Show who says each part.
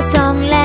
Speaker 1: ก็จ้องแล